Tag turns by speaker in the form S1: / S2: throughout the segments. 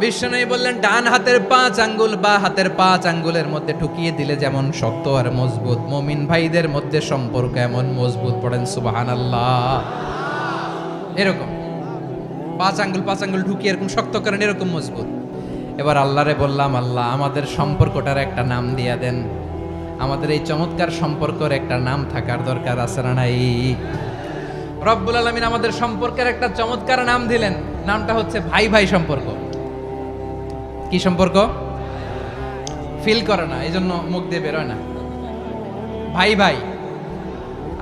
S1: বিশ্বনবী বললেন, ডান হাতের পাঁচ আঙ্গুল বা হাতের পাঁচ আঙ্গুলের মধ্যে ঢুকিয়ে দিলে যেমন শক্ত আর মজবুত। মমিন ভাইদের মধ্যে সম্পর্ক এমন মজবুত, পড়েন সুবাহান আল্লাহ এরকম। পাঁচ আঙ্গুল পাঁচ আঙ্গুল ঢুকিয়ে এরকম শক্ত করেন, এরকম মজবুত। এবার আল্লাহরে বললাম, আল্লাহ, আমাদের সম্পর্কটার একটা নাম দিয়া দেন। আমাদের এই চমৎকার সম্পর্কের একটা নাম থাকার দরকার আছে না নাই? রব্বুল আলমিন আমাদের সম্পর্কের একটা চমৎকার নাম দিলেন। নামটা হচ্ছে ভাই ভাই সম্পর্ক। কি সম্পর্ক? ফিল করে না এই জন্য মুখ দিয়ে বেরোয় না। ভাই ভাই,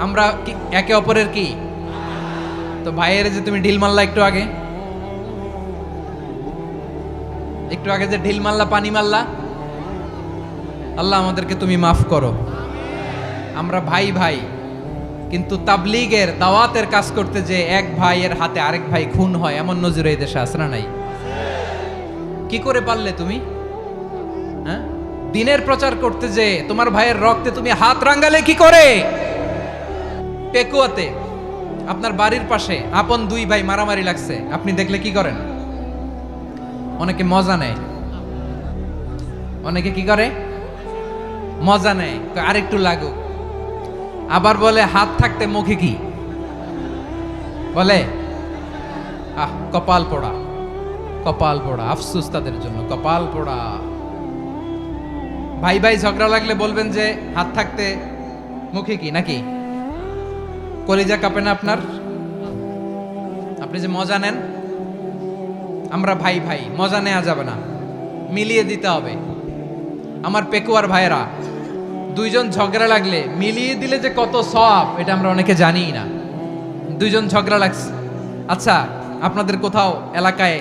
S1: আমরা একে অপরের কি? তো ভাইয়ের যে তুমি ঢিল মারলা একটু আগে। একটু আগে যে ঢিল মারলা, পানি মারলা। আল্লাহ আমাদেরকে তুমি মাফ করো। আমরা ভাই ভাই, কিন্তু তাবলিগের দাওয়াতের কাজ করতে যে এক ভাইয়ের হাতে আরেক ভাই খুন হয়, এমন নজরে এই দেশে আসরা নাই? কি করে পারলে তুমি? হ্যাঁ? দিনের প্রচার করতে যে তোমার ভাইয়ের রক্তে তুমি হাত রাঙ্গালে কি করে? পেকুয়াতে আপনার বাড়ির পাশে আপন দুই ভাই মারামারি লাগছে। আপনি দেখলে কি করেন? অনেকে মজা নেয়। অনেকে কি করে? মজা নেয়। আরেকটু লাগুক। আবার বলে, হাত থাকতে মুখে কি? বলে, আহ, কপাল পোড়া। কপাল পোড়া, আফসুস তাদের জন্য, কপাল পোড়া। ভাই ভাই ঝগড়া লাগলে বলবেন যে হাত থাকতে মুখে কি, নাকি? কলিজা কাঁপে না আপনার? আপনি যে মজা নেন, আমরা ভাই ভাই, মজা নেওয়া যাবে না, মিলিয়ে দিতে হবে। আমার পেকুয়ার ভাইয়েরা, দুইজন ঝগড়া লাগলে মিলিয়ে দিলে যে কত সব এটা আমরা অনেকে জানি না। দুইজন ঝগড়া লাগছে। আচ্ছা আপনাদের কোথাও এলাকায়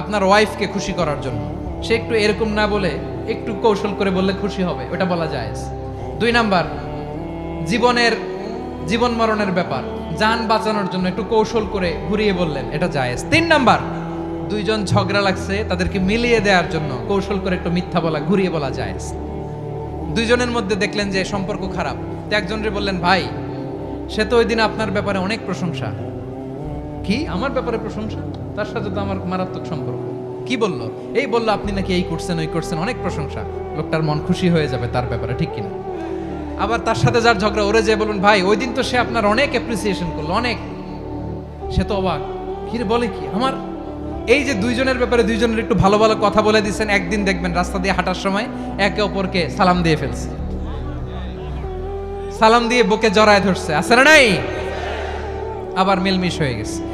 S1: আপনার ওয়াইফকে খুশি করার জন্য। সে একটু এরকম না বলে একটু কৌশল করে বললে খুশি হবে, ওটা বলা যায় দুই নাম্বার, জীবনের, জীবন মরণের ব্যাপার। যান বাঁচানোর জন্য একটু কৌশল করে ঘুরিয়ে বললেন, এটা জায়েজ। তিন নাম্বার, দুইজন ঝগড়া লাগছে, তাদেরকে মিলিয়ে দেওয়ার জন্য কৌশল করে একটু মিথ্যা বলা, ঘুরিয়ে বলা জায়েজ। দুইজনের মধ্যে দেখলেন যে সম্পর্ক খারাপ। তো একজনরে বললেন, ভাই, সে তো ওই দিন আপনার ব্যাপারে অনেক প্রশংসা। কি? আমার ব্যাপারে প্রশংসা? তার সাথে তো আমার মারাত্মক সম্পর্ক। কি বলল? এই বলল, আপনি নাকি এই করছেন, ওই করছেন, অনেক প্রশংসা। লোকটার মন খুশি হয়ে যাবে তার ব্যাপারে, ঠিক কিনা? আবার তার সাথে যার ঝগড়া, ওরে যে বলুন, ভাই, ওই দিন তো সে আপনার অনেক অ্যাপ্রিসিয়েশন করল, অনেক। সে তো অবাক। কিরে বলে কি? আমার? এই যে দুইজনের ব্যাপারে দুইজনের একটু ভালো ভালো কথা বলে দিচ্ছেন একদিন দেখবেন রাস্তা দিয়ে হাঁটার সময় একে অপরকে সালাম দিয়ে ফেলছে। সালাম দিয়ে বুকে জড়ায় ধরছে। আছে না নাই? আবার মিলমিশ হয়ে গেছে।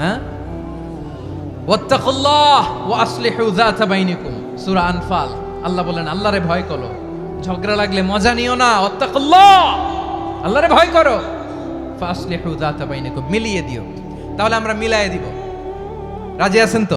S1: হ্যাঁ? আনফাল। আল্লাহ বলেন, আল্লাহরে ভয় করো। ঝগড়া লাগলে মজা নিও না আল্লাহরে ভয় করো। মিলিয়ে দিও। তাহলে আমরা মিলায়ে দিব। রাজি আছেন তো?